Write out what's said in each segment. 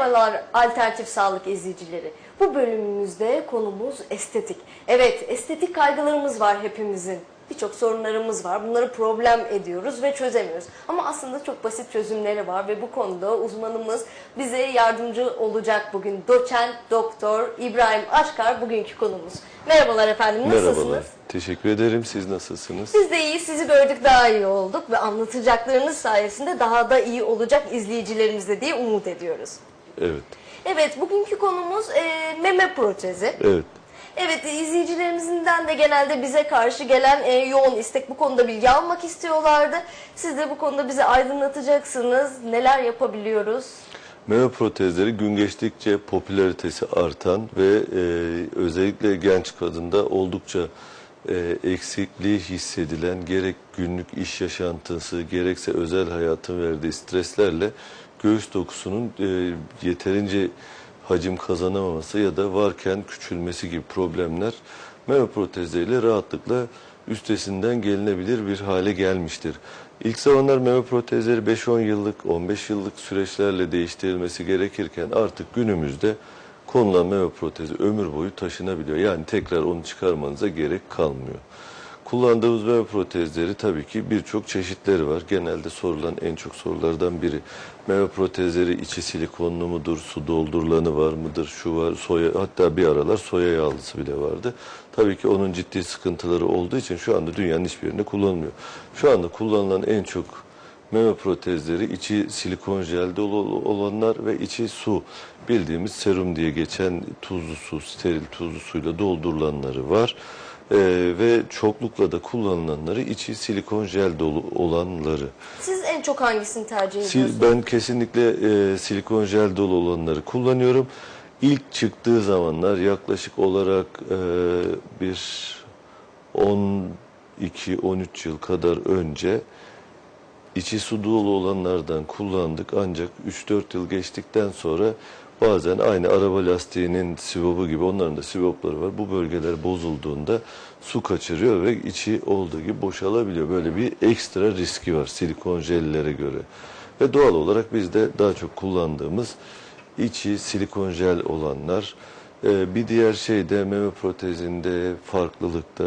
Merhabalar alternatif sağlık izleyicileri. Bu bölümümüzde konumuz estetik. Evet estetik kaygılarımız var hepimizin. Birçok sorunlarımız var. Bunları problem ediyoruz ve çözemiyoruz. Ama aslında çok basit çözümleri var ve bu konuda uzmanımız bize yardımcı olacak bugün. Doçent Doktor İbrahim Aşkar bugünkü konumuz. Merhabalar efendim nasılsınız? Merhabalar. Teşekkür ederim. Siz nasılsınız? Biz de iyi, sizi gördük daha iyi olduk ve anlatacaklarınız sayesinde daha da iyi olacak izleyicilerimizle diye umut ediyoruz. Evet. Evet, bugünkü konumuz e, meme protezi. Evet. Evet, izleyicilerimizden de genelde bize karşı gelen e, yoğun istek bu konuda bilgi almak istiyorlardı. Siz de bu konuda bizi aydınlatacaksınız. Neler yapabiliyoruz? Meme protezleri gün geçtikçe popülaritesi artan ve e, özellikle genç kadında oldukça e, eksikliği hissedilen gerek günlük iş yaşantısı gerekse özel hayatın verdiği streslerle göğüs dokusunun e, yeterince hacim kazanamaması ya da varken küçülmesi gibi problemler meme protezleriyle rahatlıkla üstesinden gelinebilir bir hale gelmiştir. İlk zamanlar meme protezleri 5-10 yıllık, 15 yıllık süreçlerle değiştirilmesi gerekirken artık günümüzde konulan meme protezi ömür boyu taşınabiliyor. Yani tekrar onu çıkarmanıza gerek kalmıyor. Kullandığımız meme protezleri tabii ki birçok çeşitleri var. Genelde sorulan en çok sorulardan biri. Meme protezleri içi silikonlu mudur, su doldurulanı var mıdır, şu var, soya, hatta bir aralar soya yağlısı bile vardı. Tabii ki onun ciddi sıkıntıları olduğu için şu anda dünyanın hiçbir yerinde kullanılmıyor. Şu anda kullanılan en çok meme protezleri içi silikon jel dolu olanlar ve içi su bildiğimiz serum diye geçen tuzlu su, steril tuzlu suyla doldurulanları var. Ee, ve çoklukla da kullanılanları içi silikon jel dolu olanları. Siz en çok hangisini tercih ediyorsunuz? Ben kesinlikle e, silikon jel dolu olanları kullanıyorum. İlk çıktığı zamanlar yaklaşık olarak e, bir 12-13 yıl kadar önce içi su dolu olanlardan kullandık ancak 3-4 yıl geçtikten sonra bazen aynı araba lastiğinin sivobu gibi onların da sivopları var. Bu bölgeler bozulduğunda su kaçırıyor ve içi olduğu gibi boşalabiliyor. Böyle bir ekstra riski var silikon jellere göre. Ve doğal olarak biz de daha çok kullandığımız içi silikon jel olanlar. Ee, bir diğer şey de meme protezinde farklılıkta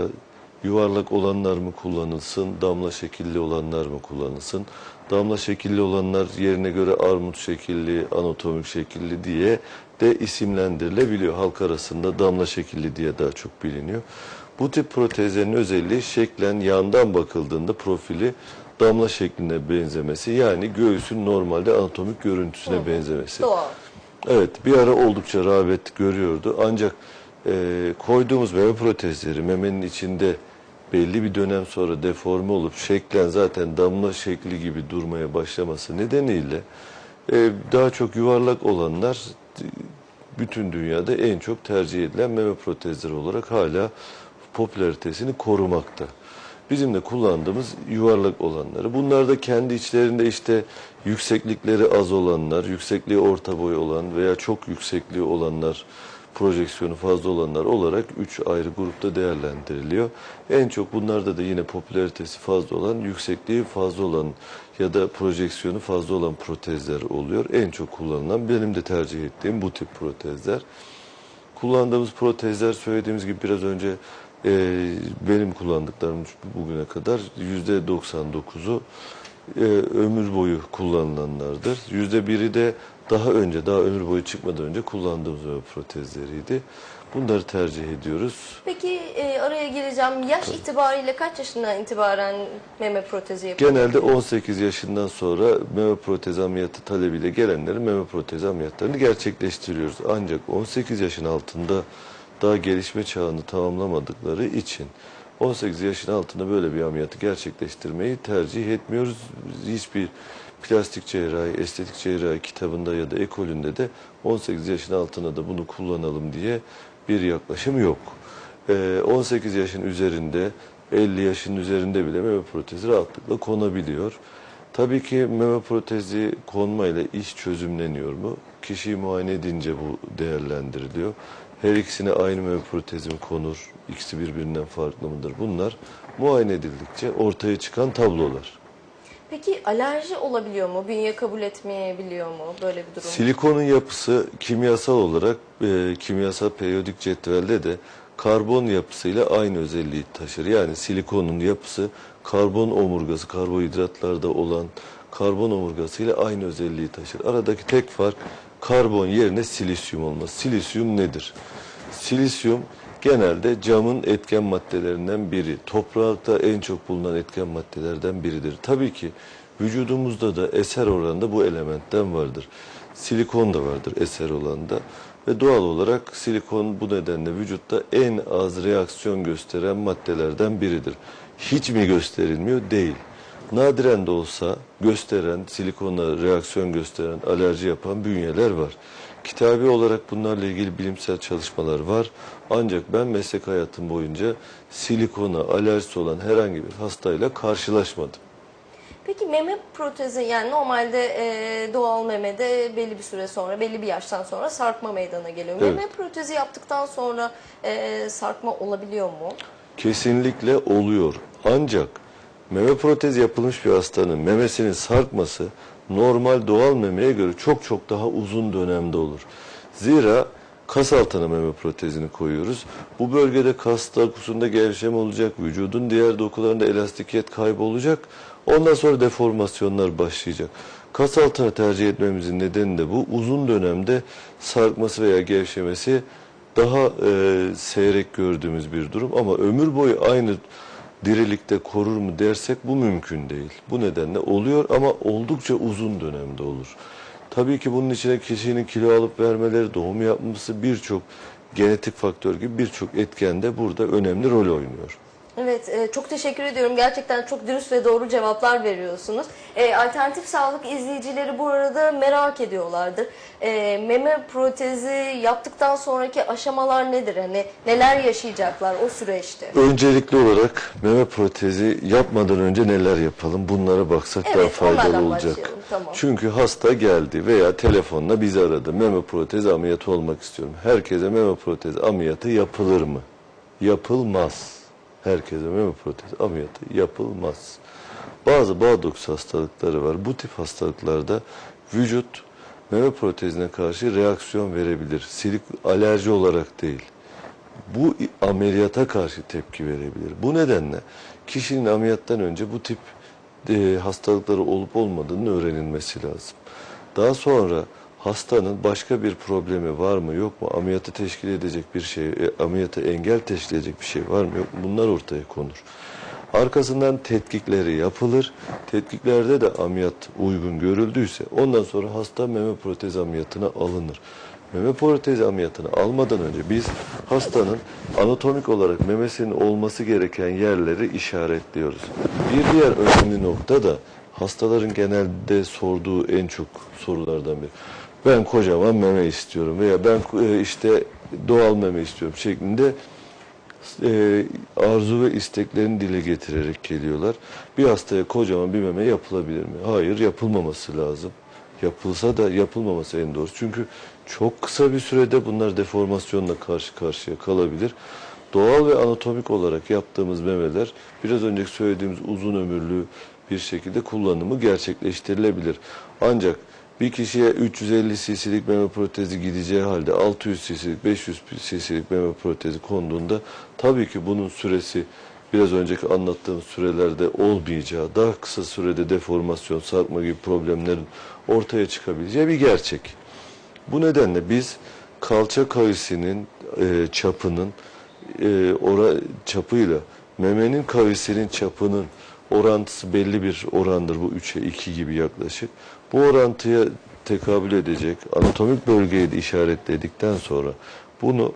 Yuvarlak olanlar mı kullanılsın, damla şekilli olanlar mı kullanılsın? Damla şekilli olanlar yerine göre armut şekilli, anatomik şekilli diye de isimlendirilebiliyor. Halk arasında damla şekilli diye daha çok biliniyor. Bu tip protezlerin özelliği şeklen yandan bakıldığında profili damla şekline benzemesi. Yani göğsün normalde anatomik görüntüsüne benzemesi. Doğal. Evet bir ara oldukça rağbet görüyordu ancak e, koyduğumuz meme protezleri memenin içinde belli bir dönem sonra deforme olup şeklen zaten damla şekli gibi durmaya başlaması nedeniyle e, daha çok yuvarlak olanlar bütün dünyada en çok tercih edilen meme protezleri olarak hala popülaritesini korumakta. Bizim de kullandığımız yuvarlak olanları. Bunlar da kendi içlerinde işte yükseklikleri az olanlar, yüksekliği orta boy olan veya çok yüksekliği olanlar, projeksiyonu fazla olanlar olarak üç ayrı grupta değerlendiriliyor. En çok bunlarda da yine popülaritesi fazla olan, yüksekliği fazla olan ya da projeksiyonu fazla olan protezler oluyor. En çok kullanılan benim de tercih ettiğim bu tip protezler. Kullandığımız protezler söylediğimiz gibi biraz önce e, benim kullandıklarım bugüne kadar yüzde 99'u e, ömür boyu kullanılanlardır. Yüzde biri de daha önce, daha ömür boyu çıkmadan önce kullandığımız ömür protezleriydi. Bunları tercih ediyoruz. Peki e, araya gireceğim. Yaş itibariyle kaç yaşından itibaren meme protezi yapıyorsunuz? Genelde 18 yaşından sonra meme protezi ameliyatı talebiyle gelenlerin meme protezi ameliyatlarını gerçekleştiriyoruz. Ancak 18 yaşın altında daha gelişme çağını tamamlamadıkları için 18 yaşın altında böyle bir ameliyatı gerçekleştirmeyi tercih etmiyoruz. Hiçbir plastik cerrahi, estetik cerrahi kitabında ya da ekolünde de 18 yaşın altına da bunu kullanalım diye bir yaklaşım yok. Ee, 18 yaşın üzerinde, 50 yaşın üzerinde bile meme protezi rahatlıkla konabiliyor. Tabii ki meme protezi konmayla iş çözümleniyor mu? Kişiyi muayene edince bu değerlendiriliyor. Her ikisine aynı meme protezi mi konur? İkisi birbirinden farklı mıdır? Bunlar muayene edildikçe ortaya çıkan tablolar. Peki alerji olabiliyor mu? Bünye kabul etmeyebiliyor mu böyle bir durum? Silikonun yapısı kimyasal olarak e, kimyasal periyodik cetvelde de karbon yapısıyla aynı özelliği taşır. Yani silikonun yapısı karbon omurgası, karbonhidratlarda olan karbon omurgasıyla aynı özelliği taşır. Aradaki tek fark karbon yerine silisyum olması. Silisyum nedir? Silisyum genelde camın etken maddelerinden biri. Toprakta en çok bulunan etken maddelerden biridir. Tabii ki vücudumuzda da eser oranında bu elementten vardır. Silikon da vardır eser oranında ve doğal olarak silikon bu nedenle vücutta en az reaksiyon gösteren maddelerden biridir. Hiç mi gösterilmiyor? Değil. Nadiren de olsa gösteren, silikonla reaksiyon gösteren, alerji yapan bünyeler var. Kitabi olarak bunlarla ilgili bilimsel çalışmalar var. Ancak ben meslek hayatım boyunca silikona alerjisi olan herhangi bir hastayla karşılaşmadım. Peki meme protezi yani normalde e, doğal memede belli bir süre sonra, belli bir yaştan sonra sarkma meydana geliyor. Evet. Meme protezi yaptıktan sonra e, sarkma olabiliyor mu? Kesinlikle oluyor. Ancak meme protezi yapılmış bir hastanın memesinin sarkması normal doğal memeye göre çok çok daha uzun dönemde olur. Zira kas altına meme protezini koyuyoruz. Bu bölgede kas dokusunda gevşeme olacak, vücudun diğer dokularında elastikiyet kaybı olacak. Ondan sonra deformasyonlar başlayacak. Kas altına tercih etmemizin nedeni de bu. Uzun dönemde sarkması veya gevşemesi daha e, seyrek gördüğümüz bir durum ama ömür boyu aynı dirilikte korur mu dersek bu mümkün değil. Bu nedenle oluyor ama oldukça uzun dönemde olur. Tabii ki bunun içine kişinin kilo alıp vermeleri, doğum yapması birçok genetik faktör gibi birçok etken de burada önemli rol oynuyor. Evet, e, çok teşekkür ediyorum. Gerçekten çok dürüst ve doğru cevaplar veriyorsunuz. E, alternatif sağlık izleyicileri bu arada merak ediyorlardır. E, meme protezi yaptıktan sonraki aşamalar nedir? Hani neler yaşayacaklar o süreçte? Öncelikli olarak meme protezi yapmadan önce neler yapalım? Bunlara baksak daha Evet, faydalı onlardan olacak. tamam. Çünkü hasta geldi veya telefonla bizi aradı. Meme protezi ameliyatı olmak istiyorum. Herkese meme protezi ameliyatı yapılır mı? Yapılmaz. Herkese meme protezi ameliyatı yapılmaz. Bazı Bağdoks hastalıkları var. Bu tip hastalıklarda vücut meme protezine karşı reaksiyon verebilir. Silik alerji olarak değil bu ameliyata karşı tepki verebilir. Bu nedenle kişinin ameliyattan önce bu tip e, hastalıkları olup olmadığını öğrenilmesi lazım. Daha sonra hastanın başka bir problemi var mı yok mu, ameliyatı teşkil edecek bir şey, e, ameliyata engel teşkil edecek bir şey var mı yok mu bunlar ortaya konur. Arkasından tetkikleri yapılır. Tetkiklerde de ameliyat uygun görüldüyse ondan sonra hasta meme protezi ameliyatına alınır. Meme protezi ameliyatını almadan önce biz hastanın anatomik olarak memesinin olması gereken yerleri işaretliyoruz. Bir diğer önemli nokta da hastaların genelde sorduğu en çok sorulardan biri. Ben kocaman meme istiyorum veya ben e, işte doğal meme istiyorum şeklinde e, arzu ve isteklerini dile getirerek geliyorlar. Bir hastaya kocaman bir meme yapılabilir mi? Hayır, yapılmaması lazım. Yapılsa da yapılmaması en doğrusu. Çünkü çok kısa bir sürede bunlar deformasyonla karşı karşıya kalabilir. Doğal ve anatomik olarak yaptığımız memeler biraz önceki söylediğimiz uzun ömürlü bir şekilde kullanımı gerçekleştirilebilir. Ancak bir kişiye 350 cc'lik meme protezi gideceği halde 600 cc'lik 500 cc'lik meme protezi konduğunda tabii ki bunun süresi biraz önceki anlattığım sürelerde olmayacağı, daha kısa sürede deformasyon, sarkma gibi problemlerin ortaya çıkabileceği bir gerçek. Bu nedenle biz kalça kavisinin e, çapının e, ora, çapıyla memenin kavisinin çapının orantısı belli bir orandır. Bu 3'e 2 gibi yaklaşık. Bu orantıya tekabül edecek anatomik bölgeyi de işaretledikten sonra bunu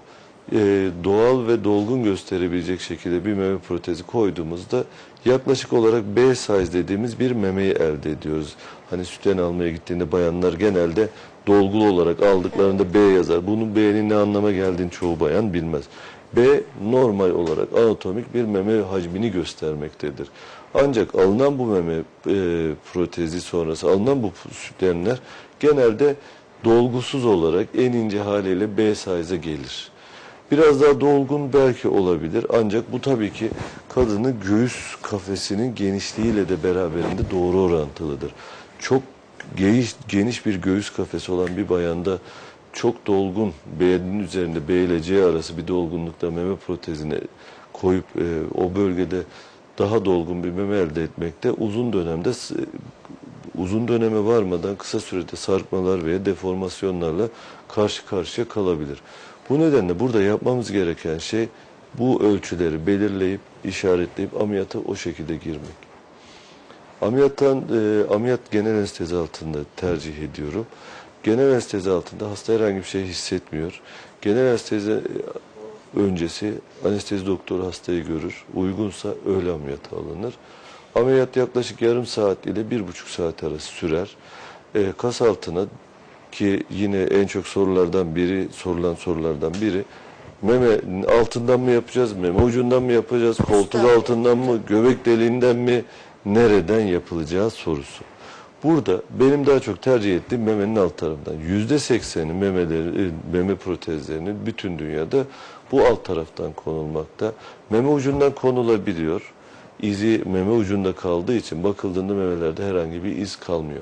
e, doğal ve dolgun gösterebilecek şekilde bir meme protezi koyduğumuzda yaklaşık olarak B size dediğimiz bir memeyi elde ediyoruz. Hani sütten almaya gittiğinde bayanlar genelde dolgulu olarak aldıklarında B yazar. Bunun B'nin ne anlama geldiğini çoğu bayan bilmez. B normal olarak anatomik bir meme hacmini göstermektedir. Ancak alınan bu meme e, protezi sonrası alınan bu sütyenler genelde dolgusuz olarak en ince haliyle B size'a gelir. Biraz daha dolgun belki olabilir ancak bu tabii ki kadının göğüs kafesinin genişliğiyle de beraberinde doğru orantılıdır. Çok geniş, geniş bir göğüs kafesi olan bir bayanda çok dolgun B'nin üzerinde B ile C arası bir dolgunlukta meme protezine koyup e, o bölgede daha dolgun bir meme elde etmekte uzun dönemde uzun döneme varmadan kısa sürede sarkmalar veya deformasyonlarla karşı karşıya kalabilir. Bu nedenle burada yapmamız gereken şey bu ölçüleri belirleyip işaretleyip ameliyata o şekilde girmek. Ameliyattan e, ameliyat genel anestezi altında tercih ediyorum. Genel anestezi altında hasta herhangi bir şey hissetmiyor. Genel anestezi öncesi anestezi doktoru hastayı görür. Uygunsa öğle ameliyatı alınır. Ameliyat yaklaşık yarım saat ile bir buçuk saat arası sürer. E, kas altına ki yine en çok sorulardan biri, sorulan sorulardan biri meme altından mı yapacağız, meme ucundan mı yapacağız, koltuk altından mı, göbek deliğinden mi, nereden yapılacağı sorusu. Burada benim daha çok tercih ettiğim memenin alt tarafından. Yüzde sekseni memeleri, meme protezlerinin bütün dünyada bu alt taraftan konulmakta. Meme ucundan konulabiliyor. İzi meme ucunda kaldığı için bakıldığında memelerde herhangi bir iz kalmıyor.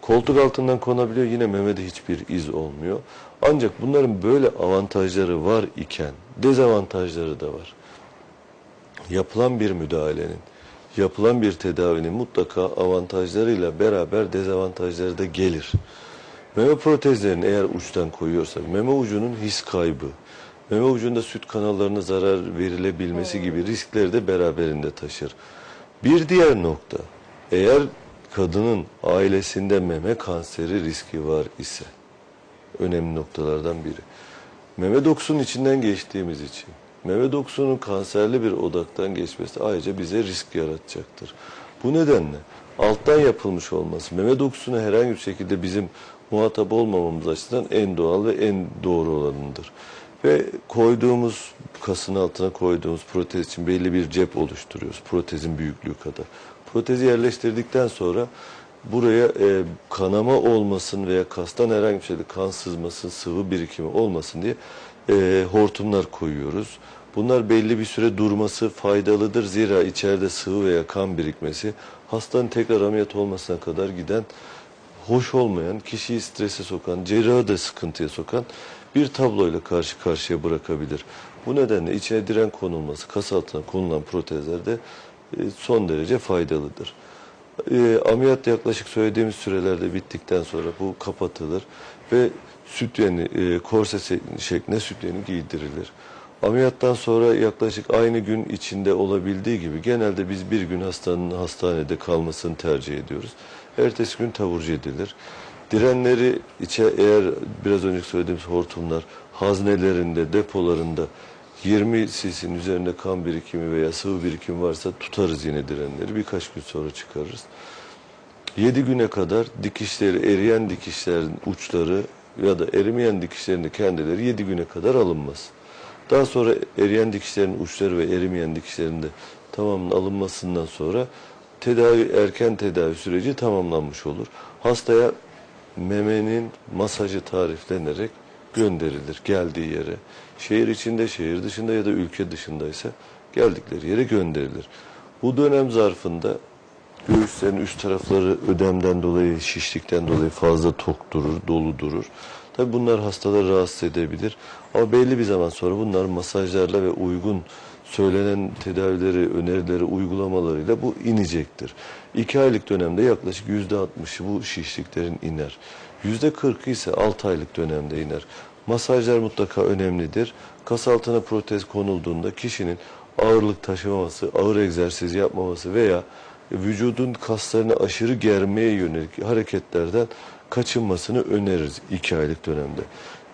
Koltuk altından konabiliyor yine memede hiçbir iz olmuyor. Ancak bunların böyle avantajları var iken dezavantajları da var. Yapılan bir müdahalenin, yapılan bir tedavinin mutlaka avantajlarıyla beraber dezavantajları da gelir. Meme protezlerini eğer uçtan koyuyorsak meme ucunun his kaybı, meme ucunda süt kanallarına zarar verilebilmesi gibi riskleri de beraberinde taşır. Bir diğer nokta, eğer kadının ailesinde meme kanseri riski var ise, önemli noktalardan biri. Meme dokusunun içinden geçtiğimiz için, meme dokusunun kanserli bir odaktan geçmesi ayrıca bize risk yaratacaktır. Bu nedenle alttan yapılmış olması, meme dokusuna herhangi bir şekilde bizim muhatap olmamamız açısından en doğal ve en doğru olanıdır. Ve koyduğumuz, kasın altına koyduğumuz protez için belli bir cep oluşturuyoruz. Protezin büyüklüğü kadar. Protezi yerleştirdikten sonra buraya e, kanama olmasın veya kastan herhangi bir şekilde kan sızmasın, sıvı birikimi olmasın diye e, hortumlar koyuyoruz. Bunlar belli bir süre durması faydalıdır. Zira içeride sıvı veya kan birikmesi hastanın tekrar ameliyat olmasına kadar giden hoş olmayan, kişiyi strese sokan, cerrahı da sıkıntıya sokan bir tabloyla karşı karşıya bırakabilir. Bu nedenle içine diren konulması, kas altına konulan protezler de e, son derece faydalıdır. E, ameliyat yaklaşık söylediğimiz sürelerde bittikten sonra bu kapatılır ve süt yeni, e, korse şek- şeklinde süt yeni giydirilir. Ameliyattan sonra yaklaşık aynı gün içinde olabildiği gibi genelde biz bir gün hastanın hastanede kalmasını tercih ediyoruz. Ertesi gün taburcu edilir. Direnleri içe eğer biraz önce söylediğimiz hortumlar haznelerinde, depolarında 20 cc'nin üzerinde kan birikimi veya sıvı birikimi varsa tutarız yine direnleri. Birkaç gün sonra çıkarırız. 7 güne kadar dikişleri, eriyen dikişlerin uçları ya da erimeyen dikişlerin de kendileri 7 güne kadar alınmaz. Daha sonra eriyen dikişlerin uçları ve erimeyen dikişlerin de tamamının alınmasından sonra tedavi erken tedavi süreci tamamlanmış olur. Hastaya memenin masajı tariflenerek gönderilir geldiği yere. Şehir içinde, şehir dışında ya da ülke dışındaysa geldikleri yere gönderilir. Bu dönem zarfında göğüslerin üst tarafları ödemden dolayı, şişlikten dolayı fazla tok durur, dolu durur. Tabi bunlar hastaları rahatsız edebilir. Ama belli bir zaman sonra bunlar masajlarla ve uygun söylenen tedavileri, önerileri uygulamalarıyla bu inecektir. İki aylık dönemde yaklaşık yüzde altmışı bu şişliklerin iner. Yüzde kırkı ise altı aylık dönemde iner. Masajlar mutlaka önemlidir. Kas altına protez konulduğunda kişinin ağırlık taşımaması, ağır egzersiz yapmaması veya vücudun kaslarını aşırı germeye yönelik hareketlerden kaçınmasını öneririz iki aylık dönemde.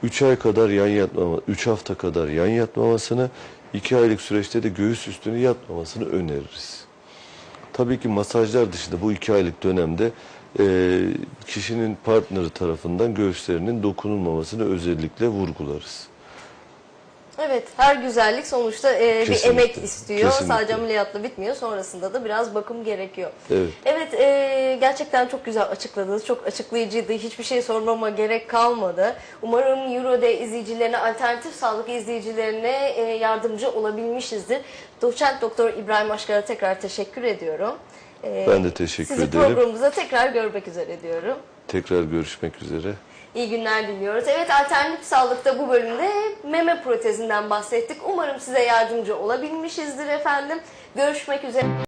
3 ay kadar yan yatmama, 3 hafta kadar yan yatmamasını, 2 aylık süreçte de göğüs üstünü yatmamasını öneririz. Tabii ki masajlar dışında bu iki aylık dönemde e, kişinin partneri tarafından göğüslerinin dokunulmamasını özellikle vurgularız. Evet, her güzellik sonuçta e, bir emek istiyor. kesinlikle. Sadece ameliyatla bitmiyor. Sonrasında da biraz bakım gerekiyor. Evet. Evet, e, gerçekten çok güzel açıkladınız. Çok açıklayıcıydı. Hiçbir şey sormama gerek kalmadı. Umarım Euro'de izleyicilerine, alternatif sağlık izleyicilerine e, yardımcı olabilmişizdir. Doçent Doktor İbrahim Aşkar'a tekrar teşekkür ediyorum. E, Ben de teşekkür sizi ederim. programımıza tekrar görmek üzere diyorum. Tekrar görüşmek üzere. İyi günler diliyoruz. Evet alternatif sağlıkta bu bölümde meme protezinden bahsettik. Umarım size yardımcı olabilmişizdir efendim. Görüşmek üzere.